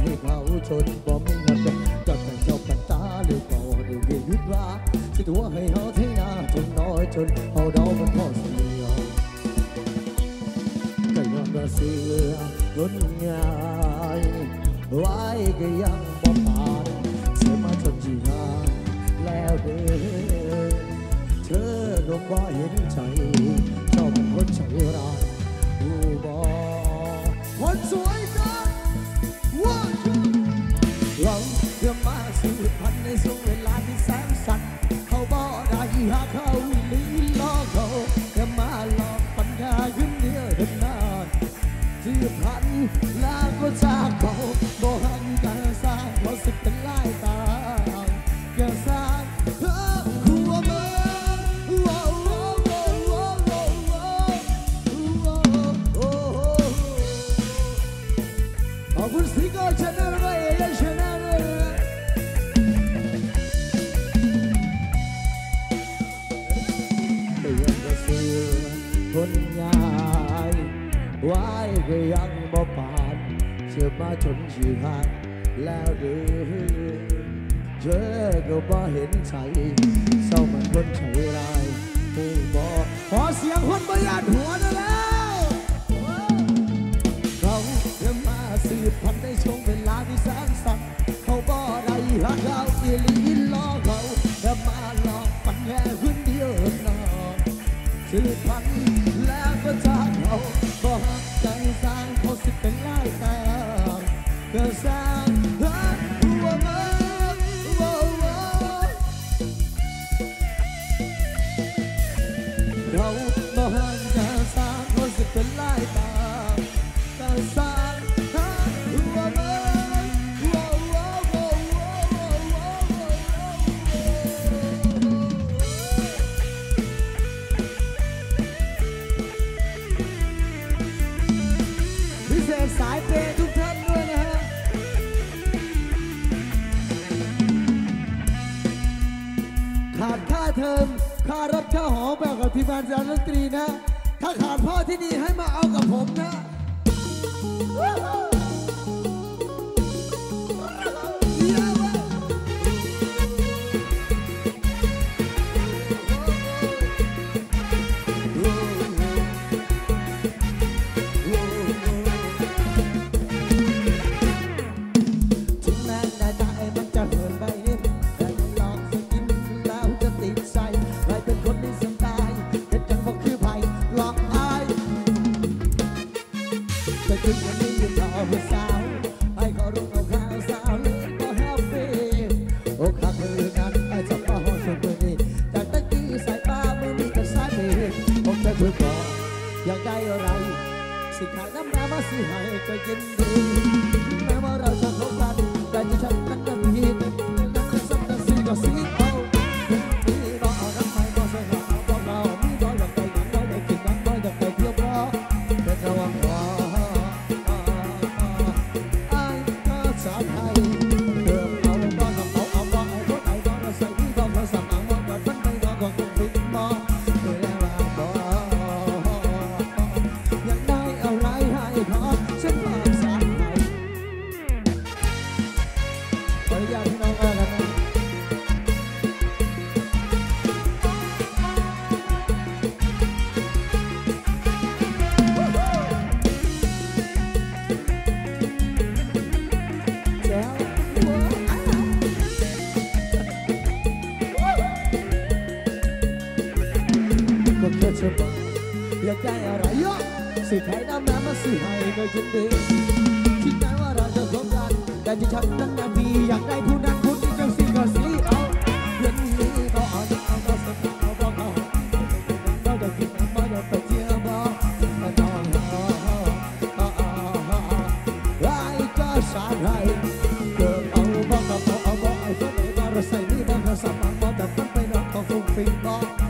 ให้เขาชนบ่มีหักกันกับกันจ้ากันตาหรือเปล่าได้เวียนยุดว่าสิตัวให้เขาเทหน้าจนน้อยจนเขาเดามันพอเสียก็ยังกระเสือล้นง่ายไว้ก็ยังบ่ผ่านเสียมาจนจีหาแล้วเด้อเธอก็บ่เห็นใจเจ้าเป็นคนใจร้ายรู้บ่คนสวยจั บ่ปานเสือมาชนชีหายแล้วเดือเจอก็บ่เห็นใจเศร้ามันคนใช้ลายผู้บ่ขอเสียงคนประหยัดหัวนั่นแหละ เศษสายเปย์ทุกท่านด้วยนะฮะขาดค่าเทอมค่ารับค่าหอแบบกับทีมงานแสดงดนตรีนะ ถ้าขาดพ่อที่นี่ให้มาเอากับผมนะ ขออนุญาตพี่น้องกันนะแล้วก็แค่เธอบอกอยากได้อะไรเยอะสิใครน้ำน้ำมาซื้อให้ก็ยินดี กันแต่ที่ฉันนั้นน่ะมีอยากได้ผู้นั้นผู้นี้จังสิก็สิเอาเรื่องนี้ก็เอาเอาเอาสนุกเอาบอกเอาเราจะกินน้ำมันเราไปเที่ยวบ่มาน้องเอาเอาเอาเอาไอ้ก็สาไรเกิดเอาบอกเอาบอกเอาบอกไอ้คนไหนมาเราใส่นี่บอกเราสมัครบอกแต่คนไปนอนของฟุ้งฟิ้งบอกไม่อ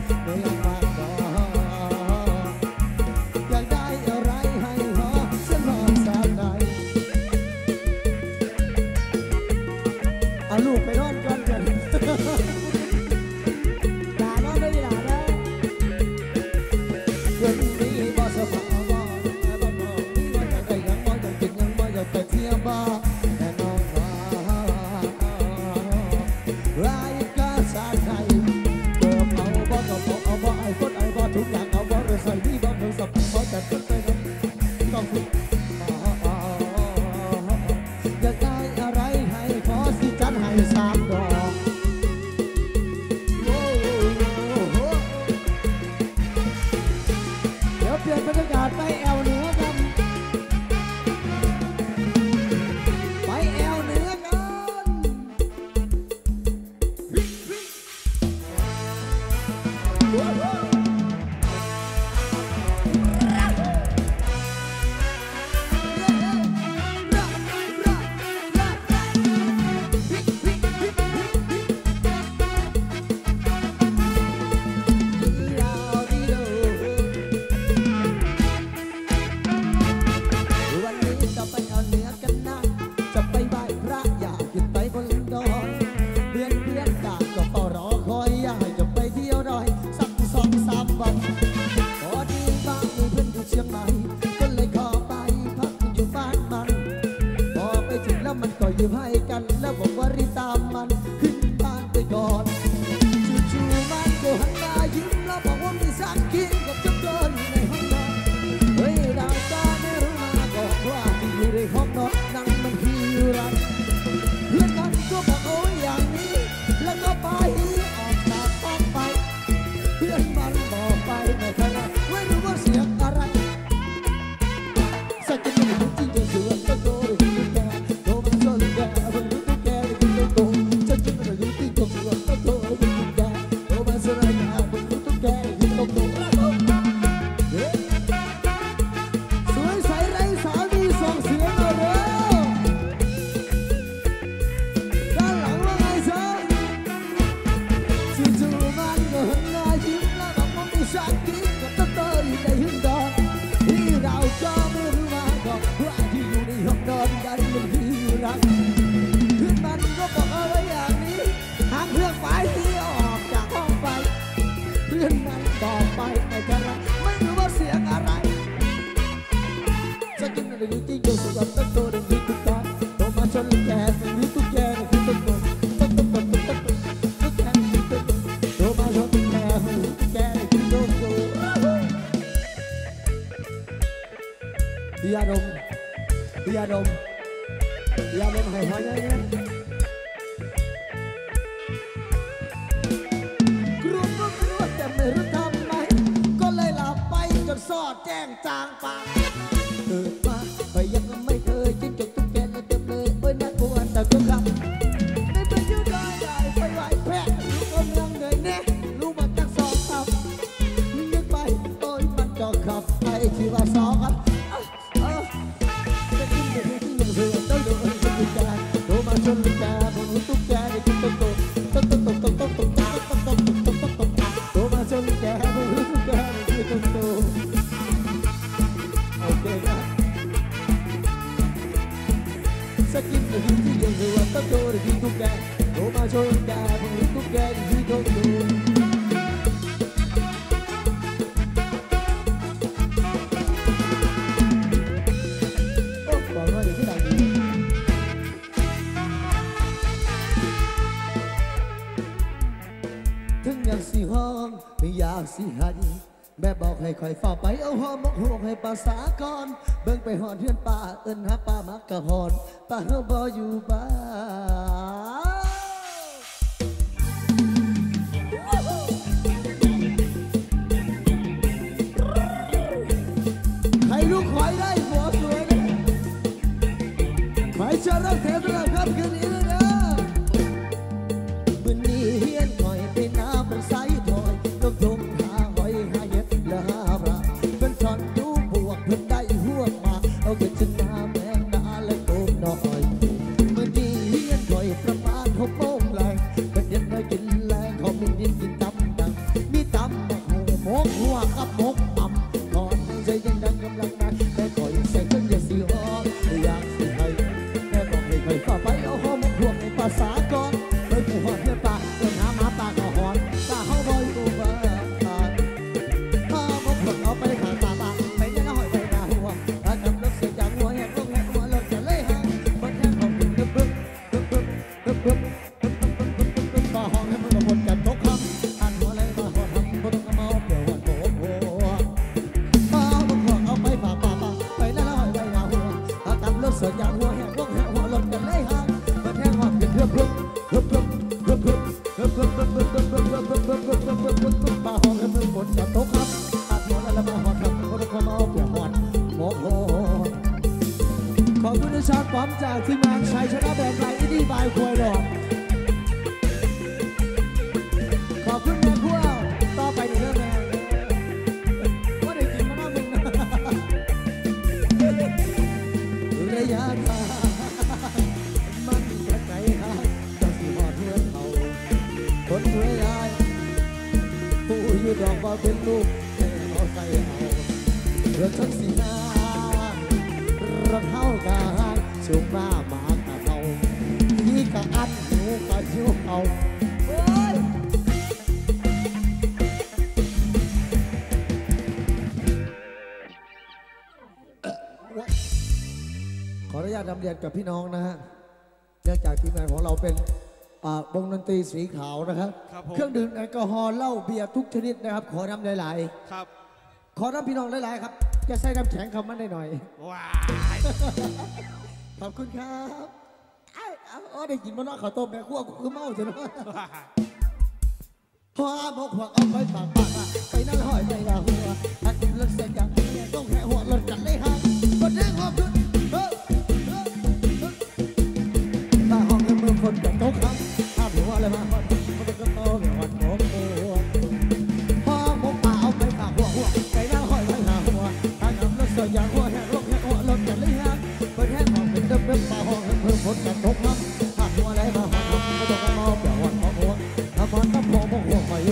ยา ยืนนั่งต่อไปไม่กระไรไม่รู้ว่าเสียงอะไรจะกินอะไรที่อยู่สุดกับตั้งตัวที่ตุ๊กตาโตมาชนแก่ที่ตุ๊กแก่ที่ตุ๊กตุ๊กตุ๊กตุ๊กตุ๊กตุ๊กตุ๊กแก่ที่ตุ๊กโตมาชนแก่ที่แก่ที่ตุ๊กตุ๊กดีอารมณ์ดีอารมณ์ดีอารมณ์ให้หัวใจเนี่ย ซอดแจ้งจางปางเกิดมาไปยังไม่เคยจิ้งจกตุ๊กแกแเต็มเลยเอ้ยน่ากลัวแต่ก็กลับไม่เป็นชื่อได้ไปไหวแพะรู้กำลังเหนื่อยแน่รู้มันตั้งสองครับนึกไปโอ้ยมันจอกขับไปที่ว่าสองครับ ที่ทุกแดโตมาชนดาผู้หญิงทุกแดีทนถึงอยากสิห้องไม่อยากสิหันแม่บอกให้คอยฝ่าไปเอาหอมมกหวงให้ป่าสากอนเบิ่งไปหอนเทือนป่าเอิ้นหาป่ามักกะหอนป่าเฮาบ่อยู่บ้าน Çarrak ายควยดอกขอบคุณแม่พวกต่อไปในเรื่องแม่ว่าได้กินมาหน้ามึงระยะทางมันจะไกลหาจะสิหอดเพื่อนเขาคนรวยยายผู้อยู่ดอกว่าเป็นลูกให้เขาใส่เอาเรื่องทั้งสีหน้ารถเท้ากาชุกหน้ามา อันหูกะชิวเขาโอ้ยขออนุญาตนำเรียนกับพี่น้องนะฮะ เนื่องจากทีมงานของเราเป็นอ่าวงดนตรีสีขาวนะครับครับผมเครื่องดื่มแอลกอฮอล์เหล้าเบียร์ทุกชนิดนะครับ ขอน้ำหลายครับๆขอน้ำพี่น้องหลายๆครับ จะใส่น้ำแข็งคำมันได้หน่อย ว้ายขอบคุณครับไอ้เอาเอา ได้กินมานอกข้าวต้มแม่ขั้วกูคือเมาจ้ะเนาะว้ายหัวหมกหัวเอาไปปากปากไปนั่งหอยไปละหัวหักรถเสร็จยังต้องแห่หัวรถกันเลยฮะ Mời